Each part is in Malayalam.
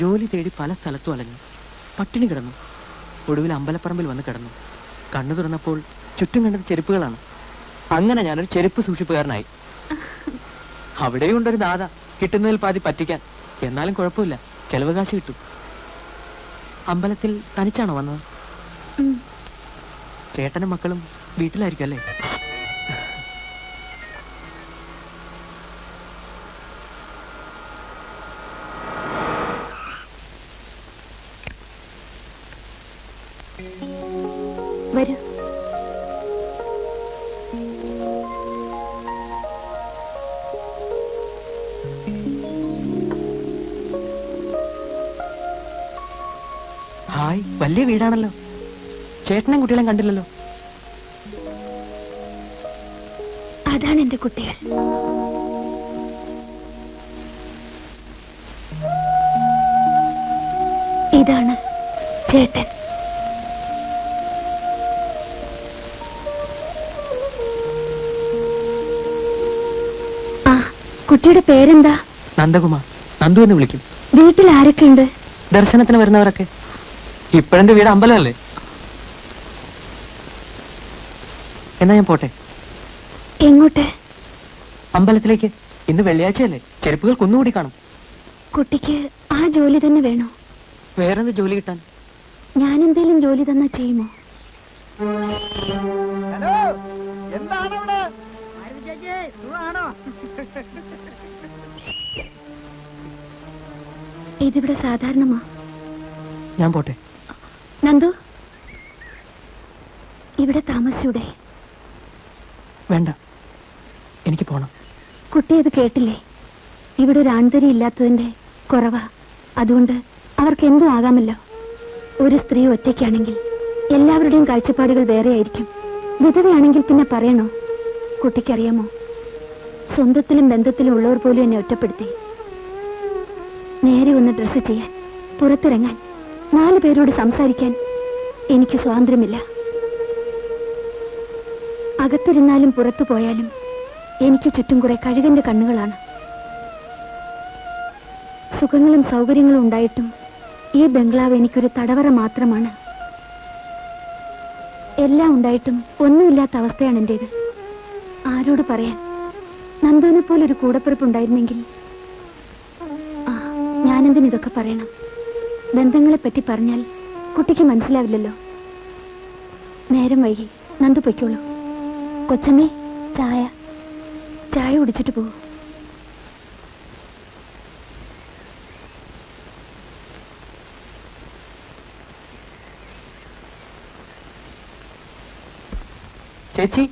ജോലി തേടി പല സ്ഥലത്തും അലഞ്ഞു. പട്ടിണി കിടന്നു. ഒടുവിൽ അമ്പലപ്പറമ്പിൽ വന്ന് കിടന്നു. കണ്ണു തുറന്നപ്പോൾ ചുറ്റും കണ്ടത് ചെരുപ്പുകളാണ്. അങ്ങനെ ഞാനൊരു ചെരുപ്പ് സൂക്ഷിപ്പുകാരനായി. അവിടെയും ഉണ്ടൊരു ദാത കിട്ടുന്നതിൽ പാതി പറ്റിക്കാൻ. എന്നാലും കുഴപ്പമില്ല. ചെലവ് കാശ് കിട്ടും. അമ്പലത്തിൽ തനിച്ചാണോ വന്നത്? ചേട്ടനും മക്കളും വീട്ടിലായിരിക്കും അല്ലേ? വരൂ. ഹായ് വലിയ വീടാണല്ലോ. ചേട്ടനും കുട്ടികളെയും കണ്ടില്ലല്ലോ. അതാണ് എന്റെ കുട്ടികൾ. ഇതാണ് ചേട്ടൻ. കുട്ടിയുടെ പേരെന്താ? നന്ദകുമാർ. നന്ദു എന്ന് വിളിക്കും. വീട്ടിൽ ആരൊക്കെയുണ്ട്? ദർശനത്തിന് വരുന്നവരൊക്കെ. ഇപ്പോഴെന്റെ വീട് അമ്പലമല്ലേ? എന്നാ ഞാൻ പോട്ടെ. എങ്ങോട്ട്? അമ്പലത്തിലേക്ക്. ഇന്ന് വെള്ളിയാഴ്ചയല്ലേ. ചെരുപ്പുകൾ കുന്നുകൂടി കാണും. കുട്ടിക്ക് ആ ജോലി തന്നെ വേണോ? വേറെന്ത് ജോലി കിട്ടാൻ? ഞാൻ എന്തേലും ജോലി തന്നാ ചെയ്യുമോ? ഹലോ എന്താണ് ഇവിടെ ഇതിവിടെ സാധാരണമാ. ഞാൻ പോട്ടെ. നന്ദു? ഇവിടെ താമസിച്ചൂടെ. വേണ്ട. എനിക്ക് പോണം. കുട്ടി അത് കേട്ടില്ലേ? ഇവിടെ ഒരു ആൺതരി ഇല്ലാത്തതിന്റെ കുറവാ. അതുകൊണ്ട് അവർക്ക് എന്തും ആകാമല്ലോ. ഒരു സ്ത്രീ ഒറ്റയ്ക്കാണെങ്കിൽ എല്ലാവരുടെയും കാഴ്ചപ്പാടുകൾ വേറെ ആയിരിക്കും വിധവയാണെങ്കിൽ പിന്നെ പറയണോ? കുട്ടിക്കറിയാമോ? സ്വന്തത്തിലും ബന്ധത്തിലും ഉള്ളവർ പോലും എന്നെ ഒറ്റപ്പെടുത്തി. നേരെ ഒന്ന് ഡ്രസ്സ് ചെയ്യാൻ പുറത്തിറങ്ങാൻ നാല് പേരോട് സംസാരിക്കാൻ എനിക്ക് സ്വാതന്ത്ര്യമില്ല. അകത്തിരുന്നാലും പുറത്തു പോയാലും എനിക്ക് ചുറ്റും കുറെ കഴുകന്റെ കണ്ണുകളാണ്. സുഖങ്ങളും സൗകര്യങ്ങളും ഉണ്ടായിട്ടും ഈ ബംഗ്ലാവ് എനിക്കൊരു തടവറ മാത്രമാണ്. എല്ലാം ഉണ്ടായിട്ടും ഒന്നുമില്ലാത്ത അവസ്ഥയാണ് എന്റേത് ആരോട് പറയാൻ? നന്ദുവിനെ പോലെ ഒരു കൂടപ്പിറപ്പ് ഉണ്ടായിരുന്നെങ്കിൽ ആ ഞാനെന്തിന് ഇതൊക്കെ പറയണം? ബന്ധങ്ങളെ പറ്റി പറഞ്ഞാൽ കുട്ടിക്ക് മനസ്സിലാവില്ലല്ലോ. നേരം വൈകി നന്ദു പൊയ്ക്കോളൂ. കൊച്ചമ്മേ ചായ. ചായ കുടിച്ചിട്ട് പോകൂ ചേച്ചി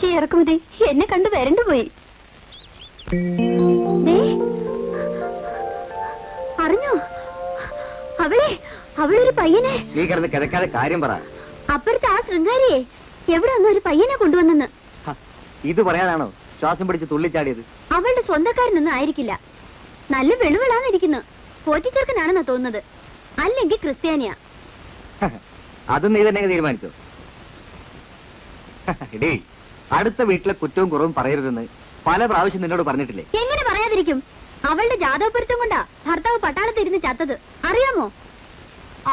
ചേച്ചി ഇറക്കുമതി. എന്നെ കണ്ടു വരണ്ടു പോയി. അറിഞ്ഞോ? അവളെ അവളൊരു പയ്യനെ. നീ കിടന്ന് കിടക്കാതെ കാര്യം പറ. അപ്പുറത്തെ ആ ശൃംഗാരിയെ എവിടെ ഒരു പയ്യനെ കൊണ്ടുവന്നെന്ന്? ഇത് പറയാനാണോ? ശ്വാസം പിടിച്ച് തുള്ളിച്ചാടിയത്. അവളുടെ സ്വന്തക്കാരനൊന്നും ആയിരിക്കില്ല. നല്ല വെളുവിളാന്നിരിക്കുന്നു. പോറ്റിച്ചെറുക്കനാണെന്നാ തോന്നുന്നത്. അല്ലെങ്കിൽ ക്രിസ്ത്യാനിയാ. അത് നീ തന്നെ തീരുമാനിച്ചോ. എടീ അടുത്ത വീട്ടിലെ കുറ്റവും കുറവും പറയരുതെന്ന് പല പ്രാവശ്യം നിന്നോട് പറഞ്ഞിട്ടില്ലേ? എങ്ങനെ പറയാതിരിക്കും? അവളുടെ ജാതകപ്പൊരുത്തം കൊണ്ടാ ഭർത്താവ് പട്ടാളത്തിൽ ഇരുന്ന് ചത്തത്. അറിയാമോ?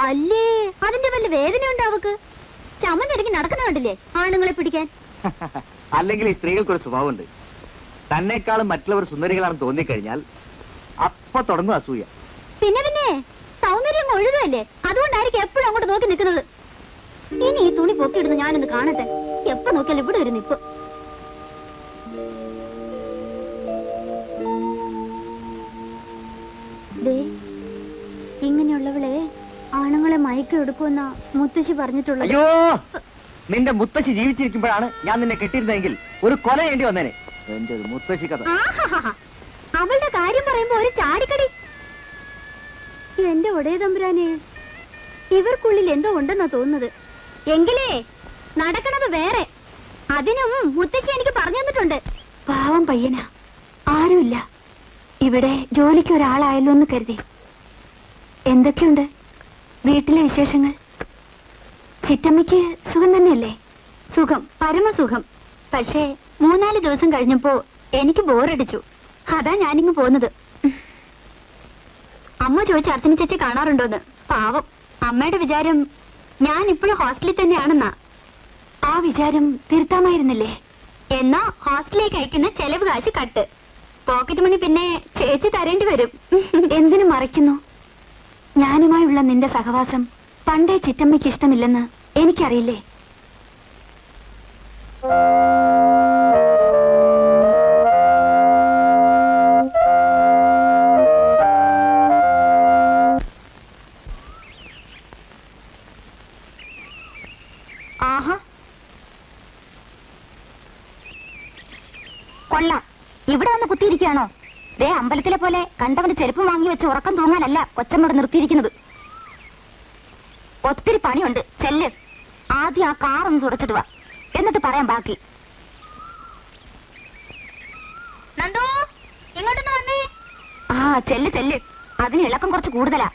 അല്ലേ? അതിന്റെ വല്ല വേദന ഉണ്ടോ അവക്ക്? ചമഞ്ഞിറങ്ങി നടക്കുന്ന കണ്ടില്ലേ ആണുങ്ങളെ പിടിക്കാൻ? അല്ലെങ്കിൽ ഈ സ്ത്രീകൾക്കൊരു സ്വഭാവമുണ്ട്. തന്നെക്കാളും മറ്റുള്ളവർ സുന്ദരികളാണെന്ന് തോന്നിക്കഴിഞ്ഞാൽ അപ്പൊ തുടങ്ങും അസൂയ. പിന്നെ പിന്നെ സൗന്ദര്യം ഒഴുകല്ലേ അതുകൊണ്ടായിരിക്കും എപ്പോഴും അങ്ങോട്ട് നോക്കി നിൽക്കുന്നത്. ഇനി ഈ തുണി പൊക്കിയിടുന്ന ഞാനൊന്ന് കാണട്ടെ. എപ്പോ നോക്കിയാലും ഇവിടെ ഒരു നിപ്പ് ഇങ്ങനെയുള്ളവളെ ആണുങ്ങളെ മയക്കം എടുക്കുമെന്ന മുത്തശ്ശി പറഞ്ഞിട്ടുള്ളത്. അയ്യോ നിന്റെ മുത്തശ്ശി ജീവിച്ചിരിക്കുമ്പോഴാണ് ഞാൻ നിന്നെ കെട്ടിയിരുന്നെങ്കിൽ ഒരു കൊല വേണ്ടി വന്നേനെ. എന്റെ ഒരു മുത്തശ്ശി കഥ. അവളുടെ കാര്യം പറയുമ്പോ ഒരു ചാടിക്കടി. എന്റെ ഒടേ തമ്പുരാനെ ഇവർക്കുള്ളിൽ എന്തോ ഉണ്ടെന്നാ തോന്നുന്നത്. എങ്കിലേ നടക്കണത് വേറെ. അതിനും മുത്തശ്ശി എനിക്ക് പറഞ്ഞു തന്നിട്ടുണ്ട്. പാവം പയ്യനാ. ആരുമില്ല. ഇവിടെ ജോലിക്ക് ഒരാളായല്ലോ എന്ന് കരുതി. എന്തൊക്കെയുണ്ട്? വീട്ടിലെ വിശേഷങ്ങൾ? ചിറ്റമ്മയ്ക്ക് സുഖം തന്നെയല്ലേ? സുഖം പരമസുഖം. പക്ഷേ മൂന്നാൽ ദിവസം കഴിഞ്ഞപ്പോ എനിക്ക് ബോറടിച്ചു. അതാ ഞാനിങ്ങ് പോന്നത്. അമ്മ ചോദിച്ച അർച്ചന ചേച്ചി കാണാറുണ്ടോന്ന്? പാവം. അമ്മയുടെ വിചാരം ഞാൻ ഇപ്പോഴും ഹോസ്റ്റലിൽ തന്നെയാണെന്നാ. ആ വിചാരം തിരുത്താമായിരുന്നില്ലേ? എന്നാ ഹോസ്റ്റലിലേക്ക് അയക്കുന്ന ചെലവ് കാശ് കട്ട്. പോക്കറ്റ് മണി പിന്നെ ചേച്ചി തരേണ്ടി വരും. എന്തിനു മറയ്ക്കുന്നു? ഞാനുമായുള്ള നിന്റെ സഹവാസം പണ്ടേ ചിറ്റമ്മയ്ക്ക് ഇഷ്ടമില്ലെന്ന് എനിക്കറിയില്ലേ? അമ്പലത്തിലെ പോലെ കണ്ടവന് ചെരുപ്പ് വാങ്ങി വെച്ച് ഉറക്കം തൂങ്ങാനല്ല കൊച്ചമ്മോട് നിർത്തിയിരിക്കുന്നത്. ഒത്തിരി പണിയുണ്ട്. ചെല്ല്. ആദ്യം ആ കാറൊന്ന് തുടച്ചിട്ട് വാ. എന്നിട്ട് പറയാം ബാക്കി. നന്ദു ഇങ്ങോട്ടൊന്ന് വന്നേ. ആ ചെല്ല് ചെല്ല്. അതിന് ഇളക്കം കുറച്ച് കൂടുതലാ.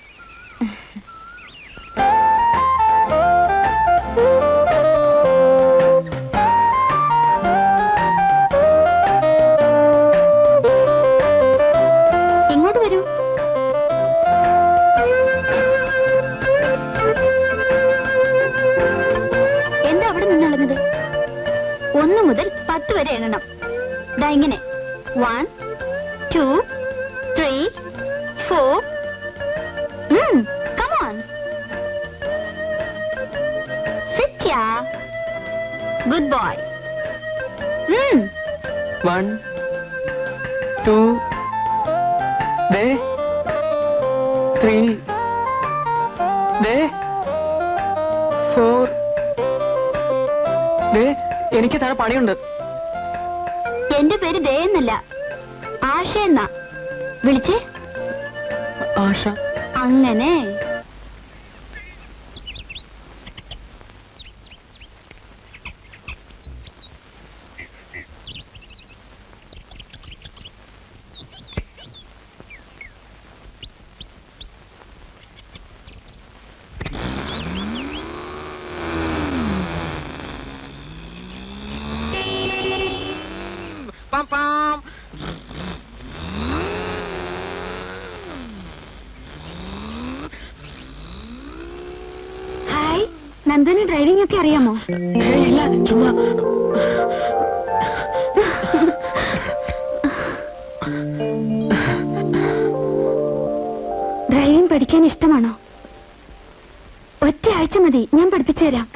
One two three four here. Good good boy One, two, ദേ ത്രീ ദേ ഫോർ ദേ എനിക്ക് താഴെ പണിയുണ്ട്. എന്റെ പേര് ദേ എന്നല്ല. ആഷ എന്നാ. വിളിച്ചേ? ആശ. അങ്ങനെ. നന്ദന് ഡ്രൈവിംഗ് ഒക്കെ അറിയാമോ? ഇല്ല ചുമ്മാ. ഡ്രൈവിംഗ് പഠിക്കാൻ ഇഷ്ടമാണോ? ഒറ്റ ആഴ്ച മതി ഞാൻ പഠിപ്പിച്ചു തരാം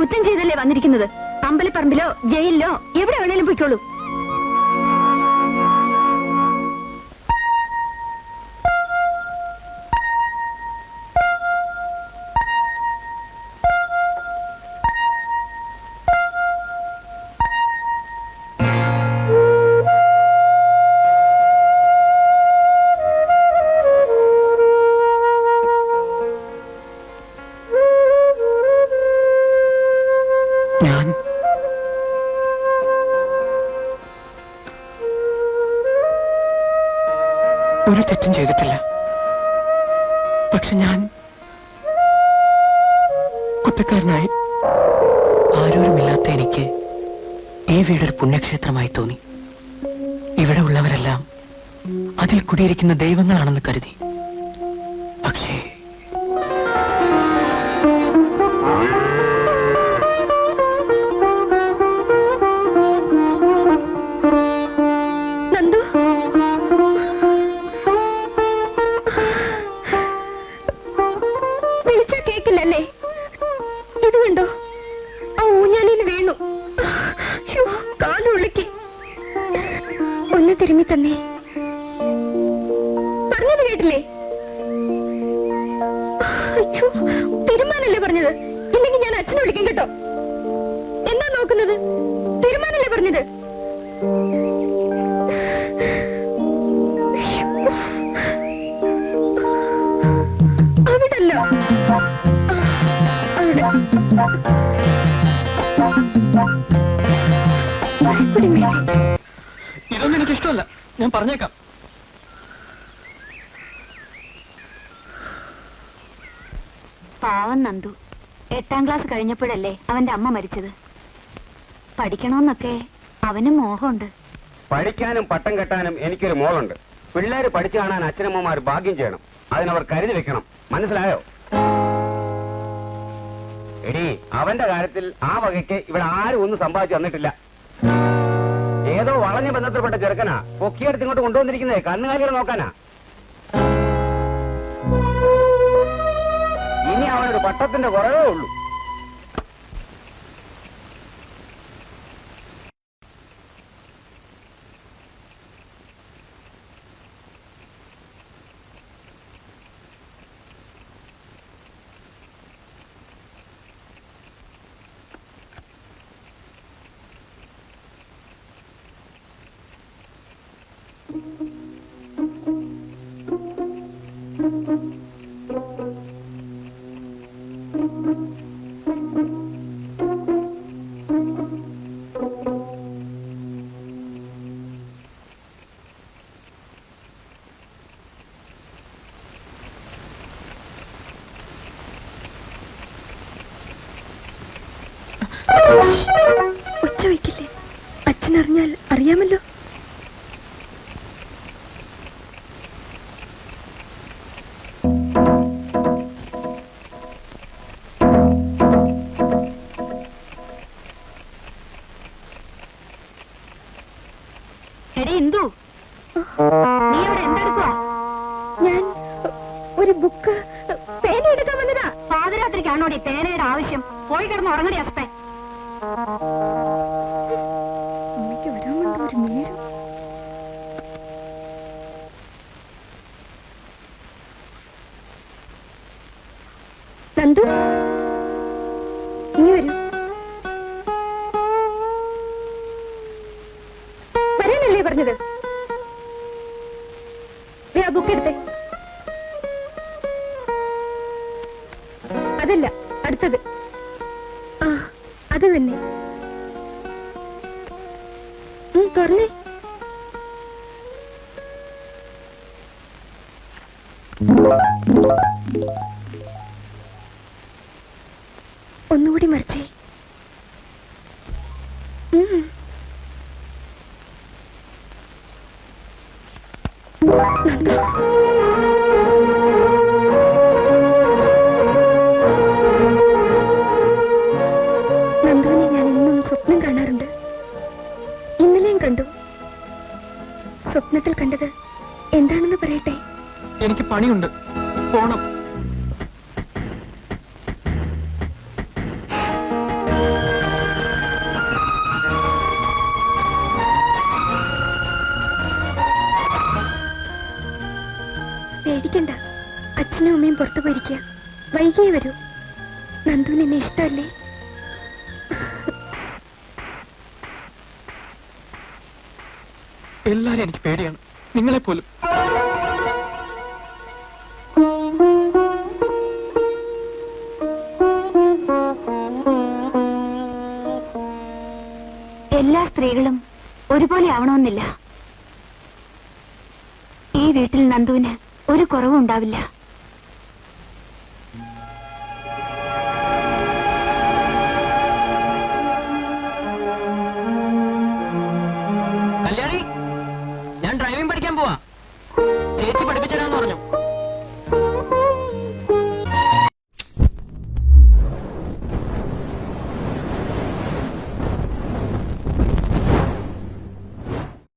കുറ്റം ചെയ്തല്ലേ വന്നിരിക്കുന്നത്? അമ്പലപ്പറമ്പിലോ ജയിലിലോ എവിടെ വേണേലും പോയിക്കോളൂ. ഒരു തെറ്റും ചെയ്തിട്ടില്ല. പക്ഷെ ഞാൻ കുറ്റക്കാരനായി ആരോരുമില്ലാത്ത എനിക്ക് ഈ വീടൊരു പുണ്യക്ഷേത്രമായി തോന്നി. ഇവിടെ ഉള്ളവരെല്ലാം അതിൽ കുടിയിരിക്കുന്ന ദൈവങ്ങളാണെന്ന് കരുതി. പക്ഷേ ഒന്ന് തിരുമ്മി തന്നേ. പറഞ്ഞത് കേട്ടില്ലേ? തിരുമാനല്ലേ പറഞ്ഞത്? ഇല്ലെങ്കിൽ ഞാൻ അച്ഛനെ വിളിക്കും കേട്ടോ. എന്നാ നോക്കുന്നത്? തിരുമാനല്ലേ പറഞ്ഞത്? അവിടല്ലോ. അവിടെ. ഇതൊന്നും എനിക്ക് ഇഷ്ടമല്ല ഞാൻ പറഞ്ഞേക്കാം. പാവം നന്ദു. എട്ടാം ക്ലാസ് കഴിഞ്ഞപ്പോഴല്ലേ അവന്റെ അമ്മ മരിച്ചത്. പഠിക്കണമെന്നൊക്കെ അവനും മോഹമുണ്ട്. പഠിക്കാനും പട്ടം കെട്ടാനും എനിക്കൊരു മോഹമുണ്ട് പിള്ളേര് പഠിച്ചു കാണാൻ അച്ഛനമ്മമാർ ഭാഗ്യം ചെയ്യണം. അതിനവർ കരുതി വെക്കണം. മനസ്സിലായോ? എടി അവന്റെ കാര്യത്തിൽ ആ വകയ്ക്ക് ഇവിടെ ആരും ഒന്നും സമ്പാദിച്ചു തന്നിട്ടില്ല ഏതോ വളഞ്ഞ ബന്ധത്തിൽപ്പെട്ട ചെറുക്കനാ. പൊക്കിയെടുത്ത് ഇങ്ങോട്ട് കൊണ്ടുവന്നിരിക്കുന്നേ. കന്നുകാലികൾ നോക്കാനാ. ഇനി അവനൊരു പട്ടത്തിന്റെ കുറവേ ഉള്ളൂ. എടി ഇന്ദു. നീ ഇവിടെ ഞാൻ ഒരു ബുക്ക് പേന എടുക്കാൻ വന്നതാ. പാതിരാത്രിക്കാണോടി പേനയുടെ ആവശ്യം? പോയി കിടന്ന് ഉറങ്ങടി അസ്തേ. അമ്മയ്ക്ക് വരാൻ വേണ്ട ഒരു നേരം. നന്ദു ഇനി വരൂ. ഒന്നുകൂടി മറിച്ചേ. നന്ദുവിനെ ഞാൻ എന്നും സ്വപ്നം കാണാറുണ്ട്. ഇന്നലെയും കണ്ടു. സ്വപ്നത്തിൽ കണ്ടത് എന്താണെന്ന് പറയട്ടെ? എനിക്ക് പണിയുണ്ട്. പോണം. എല്ലാവരും പുറത്തു പോയിരിക്കുക. വൈകിയേ വരൂ. നന്ദുവിന് എന്നെ ഇഷ്ടമല്ലേ? എല്ലാരും എനിക്ക് പേടിയാണ്. നിങ്ങളെ പോലും എല്ലാ സ്ത്രീകളും ഒരുപോലെ ആവണമെന്നില്ല. ഈ വീട്ടിൽ നന്ദുവിന് ഒരു കുറവും ഉണ്ടാവില്ല